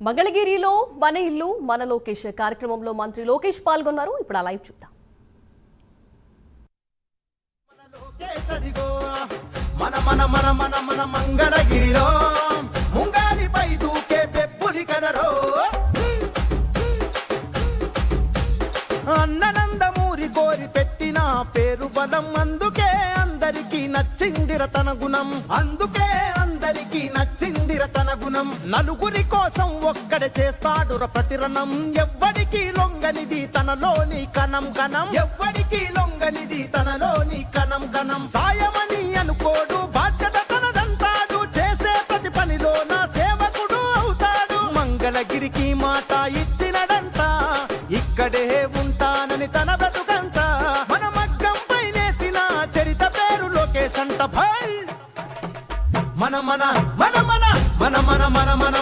మంగళగిరిలో మన ఇల్లు మన లోకేష్ కార్యక్రమంలో మంత్రి లోకేష్ పాల్గొన్నారు. ఇప్పుడు ఆ లైవ్ చూద్దాం. మన మన మన మన మన మంగళగిరిలో ముంగానిపై దూకే పెప్పులి కదరో అన్ననందమూరి కోరి పెట్టిన పేరు బలం అందుకే అందరికీ నచ్చిందిర తన గుణం అందుకే తన నలుగురి కోసం ఒక్కడ చేస్తాడుర ప్రతిరణం. ఎవ్వడికి లొంగనిది తనలోని కణం కణం ఎవ్వడికి లొంగనిది తనలోని కణం కణం సాయమని అనుకోడు బాధ్యత తనదంటాడు చేసే ప్రతి పనిలో నా సేవకుడు అవుతాడు. మంగళగిరికి మాట ఇచ్చినడంట. ఇక్కడే ఉంటానని తన బ్రతుకంట. మన మగ్గం పైనేసిన చరిత పేరు లోకేష్ అంట. భాయ్ మన మన మన మన మన మన మన మన